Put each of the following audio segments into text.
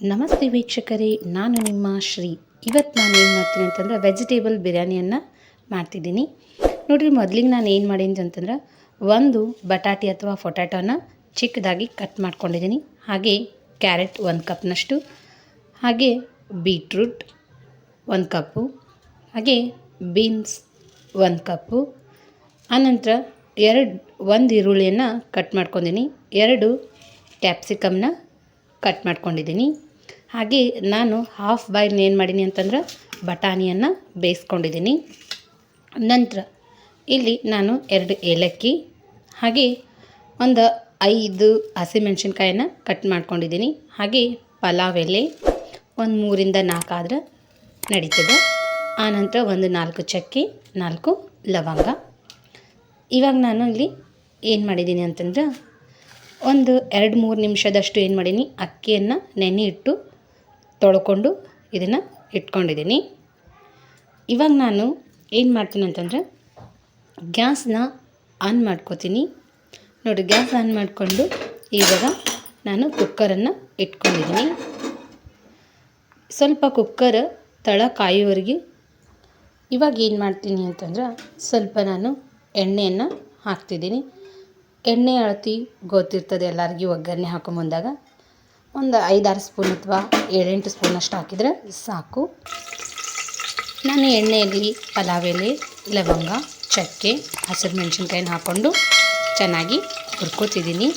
ನಮಸ್ತೆ ವೀಕ್ಷಕರೇ, ನಾನು ನಿಮ್ಮ ಶ್ರೀ ಇವತ್ತು ನಾನು ಏನು ಮಾಡ್ತೀನಿ ಅಂತಂದ್ರೆ ವೆಜಿಟೇಬಲ್ ಬಿರಿಯಾನಿಯನ್ನು ಮಾಡ್ತಿದ್ದೀನಿ. ನೋಡಿರಿ, ಮೊದಲಿಗೆ ನಾನು ಏನು ಮಾಡೀನಿ ಅಂತಂದ್ರೆ ಒಂದು ಬಟಾಟೆ ಅಥವಾ ಫೊಟ್ಯಾಟೋನ ಚಿಕ್ಕದಾಗಿ ಕಟ್ ಮಾಡ್ಕೊಂಡಿದ್ದೀನಿ. ಹಾಗೆ ಕ್ಯಾರೆಟ್ ಒಂದು ಕಪ್ನಷ್ಟು, ಹಾಗೆ ಬೀಟ್ರೂಟ್ ಒಂದು ಕಪ್ಪು, ಹಾಗೆ ಬೀನ್ಸ್ ಒಂದು ಕಪ್ಪು. ಆನಂತರ ಎರಡು, ಒಂದು ಈರುಳ್ಳಿಯನ್ನು ಕಟ್ ಮಾಡ್ಕೊಂಡಿದ್ದೀನಿ. ಎರಡು ಕ್ಯಾಪ್ಸಿಕಮ್ನ ಕಟ್ ಮಾಡ್ಕೊಂಡಿದ್ದೀನಿ. ಹಾಗೆ ನಾನು ಹಾಫ್ ಬಾಯ್ಲ್ ಏನು ಮಾಡೀನಿ ಅಂತಂದ್ರೆ ಬಟಾಣಿಯನ್ನು ಬೇಯಿಸ್ಕೊಂಡಿದ್ದೀನಿ ನಂತರ ಇಲ್ಲಿ ನಾನು ಎರಡು ಏಲಕ್ಕಿ, ಹಾಗೆ ಒಂದು ಐದು ಹಸಿಮೆಣ್ಸಿನ್ಕಾಯನ್ನು ಕಟ್ ಮಾಡ್ಕೊಂಡಿದ್ದೀನಿ ಹಾಗೆ ಪಲಾವ್ ಎಲೆ ಒಂದು ಮೂರಿಂದ ನಾಲ್ಕು ಆದ್ರೆ ನಡೀತದೆ. ಆನಂತರ ಒಂದು ನಾಲ್ಕು ಚಕ್ಕೆ, ನಾಲ್ಕು ಲವಂಗ. ಇವಾಗ ನಾನು ಇಲ್ಲಿ ಏನು ಮಾಡಿದ್ದೀನಿ ಅಂತಂದ್ರೆ ಒಂದು ಎರಡು ಮೂರು ನಿಮಿಷದಷ್ಟು ಏನು ಮಾಡೀನಿ, ಅಕ್ಕಿಯನ್ನು ನೆನೆ ಇಟ್ಟು ತೊಳ್ಕೊಂಡು ಇದನ್ನು ಇಟ್ಕೊಂಡಿದ್ದೀನಿ. ಇವಾಗ ನಾನು ಏನು ಮಾಡ್ತೀನಿ ಅಂತಂದ್ರೆ ಗ್ಯಾಸ್ನ ಆನ್ ಮಾಡ್ಕೋತೀನಿ. ನೋಡಿ ಗ್ಯಾಸ್ ಆನ್ ಮಾಡಿಕೊಂಡು ಇವಾಗ ನಾನು ಕುಕ್ಕರನ್ನು ಇಟ್ಕೊಂಡಿದ್ದೀನಿ. ಸ್ವಲ್ಪ ಕುಕ್ಕರ್ ತಳ ಕಾಯೋವರೆಗೆ ಇವಾಗ ಏನು ಮಾಡ್ತೀನಿ ಅಂತಂದ್ರೆ ಸ್ವಲ್ಪ ನಾನು ಎಣ್ಣೆಯನ್ನು ಹಾಕ್ತಿದ್ದೀನಿ. ಎಣ್ಣೆ ಅಳತಿ ಗೊತ್ತಿರ್ತದೆ ಎಲ್ಲರಿಗೂ, ಒಗ್ಗರಣೆ ಹಾಕೋ ಮುಂದಾಗ. ಒಂದು ಐದಾರು ಸ್ಪೂನ್ ಅಥವಾ ಏಳೆಂಟು ಸ್ಪೂನಷ್ಟು ಹಾಕಿದರೆ ಸಾಕು. ನಾನು ಎಣ್ಣೆಯಲ್ಲಿ ಪಲಾವ್ ಎಲೆ ಲವಂಗ, ಚಕ್ಕೆ, ಹಸಿರು ಮೆಣಸಿನ್ಕಾಯಿನ ಹಾಕ್ಕೊಂಡು ಚೆನ್ನಾಗಿ ಹುರ್ಕೋತಿದ್ದೀನಿ.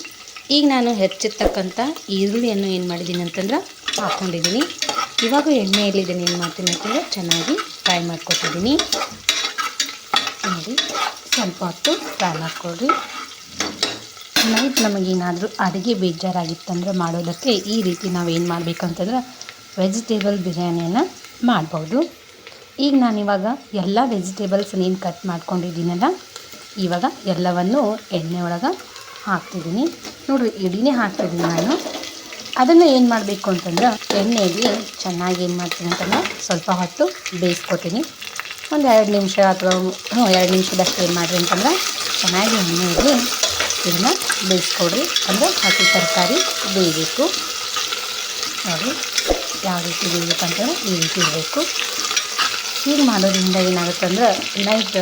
ಈಗ ನಾನು ಹೆಚ್ಚಿರ್ತಕ್ಕಂಥ ಈರುಳ್ಳಿಯನ್ನು ಏನು ಮಾಡಿದ್ದೀನಿ ಅಂತಂದ್ರೆ ಹಾಕ್ಕೊಂಡಿದ್ದೀನಿ. ಇವಾಗ ಎಣ್ಣೆಯಲ್ಲಿ ಇದನ್ನು ಏನು ಮಾಡ್ತೀನಿ ಅಂತಂದರೆ ಚೆನ್ನಾಗಿ ಫ್ರೈ ಮಾಡ್ಕೊತಿದ್ದೀನಿ. ನೋಡಿ, ಸ್ವಲ್ಪ ಹೊತ್ತು ಫ್ರೈ ಮಾಡ್ಕೊಳ್ರಿ. ನೈಟ್ ನಮಗೇನಾದರೂ ಅಡುಗೆ ಬೇಜಾರಾಗಿತ್ತಂದ್ರೆ ಮಾಡೋದಕ್ಕೆ ಈ ರೀತಿ ನಾವು ಏನು ಮಾಡಬೇಕಂತಂದ್ರೆ ವೆಜಿಟೇಬಲ್ ಬಿರಿಯಾನಿಯನ್ನು ಮಾಡ್ಬೋದು. ಈಗ ನಾನಿವಾಗ ಎಲ್ಲ ವೆಜಿಟೇಬಲ್ಸ್ ಏನು ಕಟ್ ಮಾಡ್ಕೊಂಡಿದ್ದೀನಲ್ಲ, ಇವಾಗ ಎಲ್ಲವನ್ನು ಎಣ್ಣೆ ಒಳಗೆ ಹಾಕ್ತಿದ್ದೀನಿ. ನೋಡಿರಿ ಇಡೀನೇ ಹಾಕ್ತಿದ್ದೀನಿ ನಾನು. ಅದನ್ನು ಏನು ಮಾಡಬೇಕು ಅಂತಂದ್ರೆ ಎಣ್ಣೆಯಲ್ಲಿ ಚೆನ್ನಾಗಿ ಏನು ಮಾಡ್ತೀನಿ ಅಂತಂದ್ರೆ ಸ್ವಲ್ಪ ಹೊತ್ತು ಬೇಯಿಸ್ಕೊತೀನಿ. ಒಂದು ಎರಡು ನಿಮಿಷ ಅಥವಾ ಎರಡು ನಿಮಿಷದಷ್ಟು ಏನು ಮಾಡಿರಿ ಅಂತಂದ್ರೆ ಚೆನ್ನಾಗಿ ಎಣ್ಣೆಯಲ್ಲಿ ಇದನ್ನು ಬೇಯಿಸ್ಕೊಡ್ರಿ. ಅಂದರೆ ಹಸಿ ತರಕಾರಿ ಬೇಯಬೇಕು. ನೋಡಿ, ಯಾವ ರೀತಿ ಬೇಯಬೇಕಂತಂದ್ರೆ ಈ ರೀತಿ ಇರಬೇಕು ಹೀಗೆ ಮಾಡೋದ್ರಿಂದ ಏನಾಗುತ್ತೆ ಅಂದ್ರೆ ನೈಟ್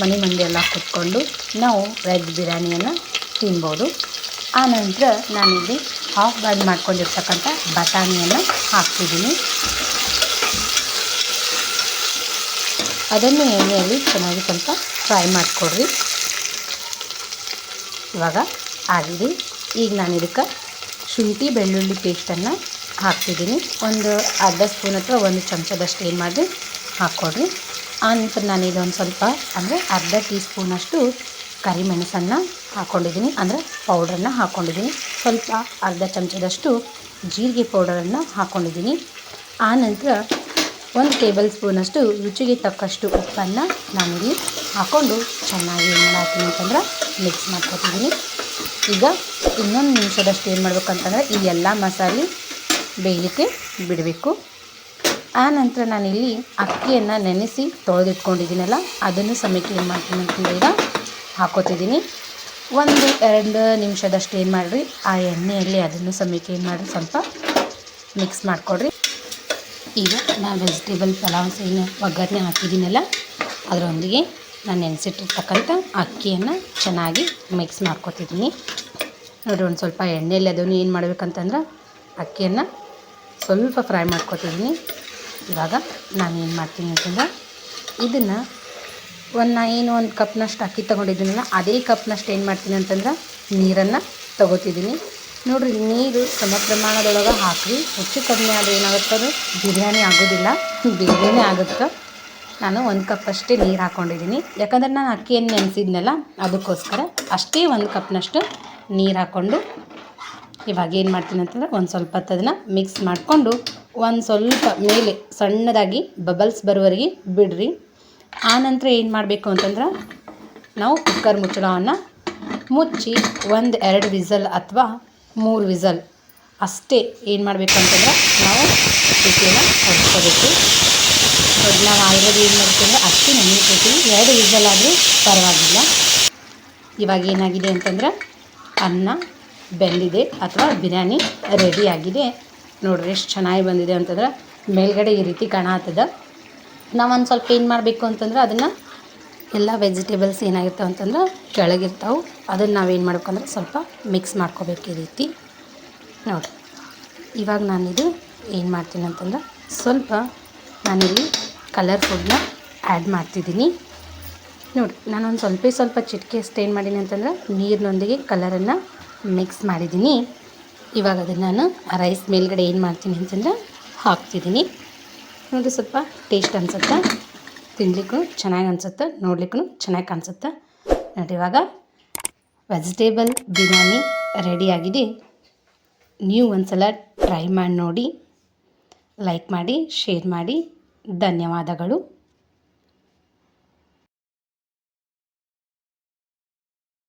ಮನೆ ಮಂದಿ ಎಲ್ಲ ಕೂತ್ಕೊಂಡು ನಾವು ವೆಜ್ ಬಿರಿಯಾನಿಯನ್ನು ತಿನ್ಬೋದು. ಆನಂತರ ನಾನಿಲ್ಲಿ ಹಾಫ್ ಬಾಯ್ಲ್ ಮಾಡ್ಕೊಂಡಿರ್ತಕ್ಕಂಥ ಬಟಾಣಿಯನ್ನು ಹಾಕ್ತಿದ್ದೀನಿ. ಅದನ್ನು ಎಣ್ಣೆಯಲ್ಲಿ ಚೆನ್ನಾಗಿ ಸ್ವಲ್ಪ ಫ್ರೈ ಮಾಡಿಕೊಡ್ರಿ. ಇವಾಗ ಆಗಿದೆ. ಈಗ ನಾನು ಇದಕ್ಕೆ ಶುಂಠಿ, ಬೆಳ್ಳುಳ್ಳಿ ಪೇಸ್ಟನ್ನು ಹಾಕ್ತಿದ್ದೀನಿ. ಒಂದು ಅರ್ಧ ಸ್ಪೂನ್ ಅಥವಾ ಒಂದು ಚಮಚದಷ್ಟು ಏನು ಮಾಡಿ ಹಾಕ್ಕೊಡ್ರಿ. ಆನಂತರ ನಾನು ಇದೊಂದು ಸ್ವಲ್ಪ ಅಂದರೆ ಅರ್ಧ ಟೀ ಸ್ಪೂನಷ್ಟು ಕರಿಮೆಣಸನ್ನು ಹಾಕ್ಕೊಂಡಿದ್ದೀನಿ. ಅಂದರೆ ಪೌಡ್ರನ್ನು ಹಾಕ್ಕೊಂಡಿದ್ದೀನಿ. ಸ್ವಲ್ಪ ಅರ್ಧ ಚಮಚದಷ್ಟು ಜೀರಿಗೆ ಪೌಡರನ್ನು ಹಾಕ್ಕೊಂಡಿದ್ದೀನಿ. ಆನಂತರ ಒಂದು ಟೇಬಲ್ ಸ್ಪೂನಷ್ಟು ರುಚಿಗೆ ತಕ್ಕಷ್ಟು ಉಪ್ಪನ್ನು ನಾನಿಲ್ಲಿ ಹಾಕ್ಕೊಂಡು ಚೆನ್ನಾಗಿ ಏನು ಮಾಡ್ತೀನಿ ಅಂತಂದ್ರೆ ಮಿಕ್ಸ್ ಮಾಡ್ಕೊತಿದ್ದೀನಿ. ಈಗ ಇನ್ನೊಂದು ನಿಮಿಷದಷ್ಟು ಏನು ಮಾಡ್ಬೇಕಂತಂದ್ರೆ ಈ ಎಲ್ಲ ಮಸಾಲೆ ಬೇಯಲಿಕ್ಕೆ ಬಿಡಬೇಕು. ಆ ನಂತರ ನಾನಿಲ್ಲಿ ಅಕ್ಕಿಯನ್ನು ನೆನೆಸಿ ತೊಳೆದಿಟ್ಕೊಂಡಿದ್ದೀನಲ್ಲ, ಅದನ್ನು ಸಮೇತ ಏನು ಮಾಡ್ತೀನಿ ಅಂತಂದ್ರೆ ಈಗ ಹಾಕೋತಿದ್ದೀನಿ. ಒಂದು ಎರಡು ನಿಮಿಷದಷ್ಟು ಏನು ಮಾಡಿರಿ, ಆ ಎಣ್ಣೆಯಲ್ಲಿ ಅದನ್ನು ಸಮೇತ ಏನು ಮಾಡಿರಿ, ಸ್ವಲ್ಪ ಮಿಕ್ಸ್ ಮಾಡಿಕೊಡ್ರಿ. ಈಗ ನಾನು ವೆಜಿಟೇಬಲ್ ಪಲಾವ್ ಏನು ಒಗ್ಗರಣೆ ಹಾಕಿದ್ದೀನಲ್ಲ, ಅದರೊಂದಿಗೆ ನಾನು ನೆನೆಸಿಟ್ಟಿರ್ತಕ್ಕಂಥ ಅಕ್ಕಿಯನ್ನು ಚೆನ್ನಾಗಿ ಮಿಕ್ಸ್ ಮಾಡ್ಕೊತಿದ್ದೀನಿ. ನೋಡಿ ಒಂದು ಸ್ವಲ್ಪ ಎಣ್ಣೆಯಲ್ಲಿ ಅದನ್ನು ಏನು ಮಾಡಬೇಕಂತಂದ್ರೆ ಅಕ್ಕಿಯನ್ನು ಸ್ವಲ್ಪ ಫ್ರೈ ಮಾಡ್ಕೊತಿದ್ದೀನಿ. ಇವಾಗ ನಾನು ಏನು ಮಾಡ್ತೀನಿ ಅಂತಂದ್ರೆ ಇದನ್ನು ಒಂದು ನಾ ಏನು ಒಂದು ಕಪ್ನಷ್ಟು ಅಕ್ಕಿ ತೊಗೊಂಡಿದ್ದೀನಲ್ಲ, ಅದೇ ಕಪ್ನಷ್ಟು ಏನು ಮಾಡ್ತೀನಿ ಅಂತಂದ್ರೆ ನೀರನ್ನು ತೊಗೋತಿದ್ದೀನಿ. ನೋಡಿರಿ, ನೀರು ಸಮ ಪ್ರಮಾಣದೊಳಗೆ ಹಾಕಿರಿ. ಹೆಚ್ಚು ಕಡಿಮೆ ಆದರೆ ಏನಾಗುತ್ತೆ ಅದು ಬಿರಿಯಾನಿ ಆಗೋದಿಲ್ಲ. ಬೇಗನೆ ಆಗುತ್ತೆ? ನಾನು ಒಂದು ಕಪ್ ಅಷ್ಟೇ ನೀರು ಹಾಕ್ಕೊಂಡಿದ್ದೀನಿ ಯಾಕಂದ್ರೆ ನಾನು ಅಕ್ಕಿಯನ್ನು ನೆನೆಸಿದ್ನಲ್ಲ, ಅದಕ್ಕೋಸ್ಕರ ಅಷ್ಟೇ ಒಂದು ಕಪ್ನಷ್ಟು ನೀರು ಹಾಕ್ಕೊಂಡು ಇವಾಗ ಏನು ಮಾಡ್ತೀನಿ ಅಂತಂದ್ರೆ ಒಂದು ಸ್ವಲ್ಪ ಅದನ್ನು ಮಿಕ್ಸ್ ಮಾಡಿಕೊಂಡು ಒಂದು ಸ್ವಲ್ಪ ಮೇಲೆ ಸಣ್ಣದಾಗಿ ಬಬಲ್ಸ್ ಬರುವವರೆಗೆ ಬಿಡ್ರಿ. ಆನಂತರ ಏನು ಮಾಡಬೇಕು ಅಂತಂದ್ರೆ ನಾವು ಕುಕ್ಕರ್ ಮುಚ್ಚಳವನ್ನು ಮುಚ್ಚಿ ಒಂದು ಎರಡು ವಿಸಲ್ ಅಥವಾ ಮೂರು ವಿಸಲ್ ಅಷ್ಟೇ ಏನು ಮಾಡಬೇಕು ಅಂತಂದ್ರೆ ನಾವು ಸಿಟಿಯನ್ನು ಹೊಡ್ಕೋಬೇಕು ನೋಡಿ ನಾವು ಆಲ್ರೆಡಿ ಏನು ಮಾಡ್ತೀವಿ ಅಕ್ಕಿ ನೆನೆಸ್ಕೊತೀವಿ ಎರಡು ವಿಸಲ್ ಆದರೂ ಪರವಾಗಿಲ್ಲ. ಇವಾಗ ಏನಾಗಿದೆ ಅಂತಂದ್ರೆ, ಅನ್ನ ಬೆಂದಿದೆ ಅಥವಾ ಬಿರಿಯಾನಿ ರೆಡಿಯಾಗಿದೆ ನೋಡ್ರಿ ಎಷ್ಟು ಚೆನ್ನಾಗಿ ಬಂದಿದೆ ಅಂತಂದ್ರೆ, ಮೇಲ್ಗಡೆ ಈ ರೀತಿ ಕಾಣತ್ತದ ನಾವೊಂದು ಸ್ವಲ್ಪ ಏನು ಮಾಡಬೇಕು ಅಂತಂದ್ರೆ, ಅದನ್ನು ಎಲ್ಲ ವೆಜಿಟೇಬಲ್ಸ್ ಏನಾಗಿರ್ತಾವೆ ಅಂತಂದ್ರೆ, ಕೆಳಗಿರ್ತಾವೆ. ಅದನ್ನು ನಾವೇನು ಮಾಡ್ಬೇಕಂದ್ರೆ ಸ್ವಲ್ಪ ಮಿಕ್ಸ್ ಮಾಡ್ಕೋಬೇಕು ಈ ರೀತಿ. ನೋಡಿರಿ. ಇವಾಗ ನಾನಿದು ಏನು ಮಾಡ್ತೀನಿ ಅಂತಂದ್ರೆ, ಸ್ವಲ್ಪ ನಾನಿಲ್ಲಿ ಕಲರ್ ಫುಡ್ನ ಆ್ಯಡ್ ಮಾಡ್ತಿದ್ದೀನಿ. ನೋಡಿ, ನಾನೊಂದು ಸ್ವಲ್ಪ ಸ್ವಲ್ಪ ಚಿಟಿಕೆ ಅಷ್ಟು ಏನು ಮಾಡೀನಿ ಅಂತಂದ್ರೆ ನೀರಿನೊಂದಿಗೆ ಕಲರನ್ನು ಮಿಕ್ಸ್ ಮಾಡಿದ್ದೀನಿ. ಇವಾಗ ಅದನ್ನು ನಾನು ರೈಸ್ ಮೇಲ್ಗಡೆ ಏನು ಮಾಡ್ತೀನಿ ಅಂತಂದ್ರೆ ಹಾಕ್ತಿದ್ದೀನಿ. ನೋಡಿ, ಸ್ವಲ್ಪ ಟೇಸ್ಟ್ ಅನಿಸುತ್ತೆ? ತಿನ್ಲಿಕ್ಕೂ ಚೆನ್ನಾಗಿ ಅನಿಸುತ್ತೆ? ನೋಡ್ಲಿಕ್ಕೂ ಚೆನ್ನಾಗಿ ಕಾಣಿಸುತ್ತೆ? ನೋಡಿ, ಇವಾಗ ವೆಜಿಟೇಬಲ್ ಬಿರಿಯಾನಿ ರೆಡಿಯಾಗಿದೆ ನೀವು ಒಂದು ಸಲ ಟ್ರೈ ಮಾಡಿ ನೋಡಿ. ಲೈಕ್ ಮಾಡಿ, ಶೇರ್ ಮಾಡಿ. ಧನ್ಯವಾದಗಳು.